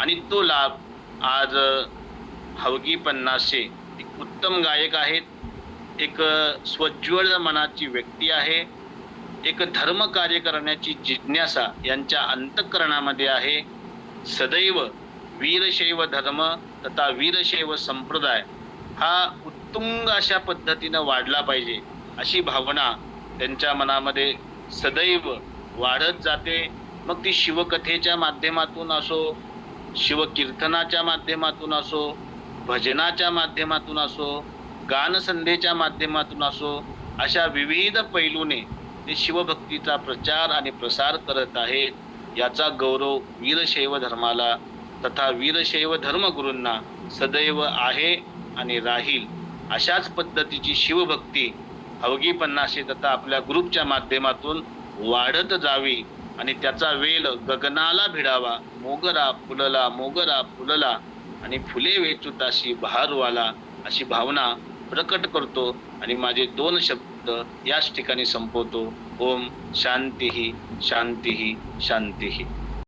आणि तो लाभ आज हवगी पन्नासे एक उत्तम गायक आहेत. एक स्वज्वल मनाची व्यक्ती आहे. एक धर्म कार्य करण्याची जिज्ञासा यांच्या अंतःकरणामध्ये आहे. सदैव वीरशैव धर्म तथा वीरशैव संप्रदाय हा उत्तुंग अशा पद्धतीनं वाढला पाहिजे अशी भावना त्यांच्या मनामध्ये सदैव वाढत जाते. मग ती शिवकथेच्या माध्यमातून असो शिवकीर्तनाच्या माध्यमातून असो भजनाच्या माध्यमातून असो गानसंध्येच्या माध्यमातून असो अशा विविध पैलूने ते शिवभक्तीचा प्रचार आणि प्रसार करत आहेत. याचा गौरव वीरशैव धर्माला तथा वीरशैव धर्मगुरूंना सदैव आहे आणि राहील. अशाच पद्धतीची शिवभक्ती अवघी पन्नाशी तथा आपल्या ग्रुपच्या माध्यमातून वाढत जावी. आणि त्याचा वेल गगनाला भिडावा मोगरा फुलला मोगरा फुलला आणि फुले वेचुताशी बहारवाला अशी भावना प्रकट करतो आणि माझे दोन शब्द याच ठिकाणी संपवतो. ओम शांतीही शांतीही शांतीही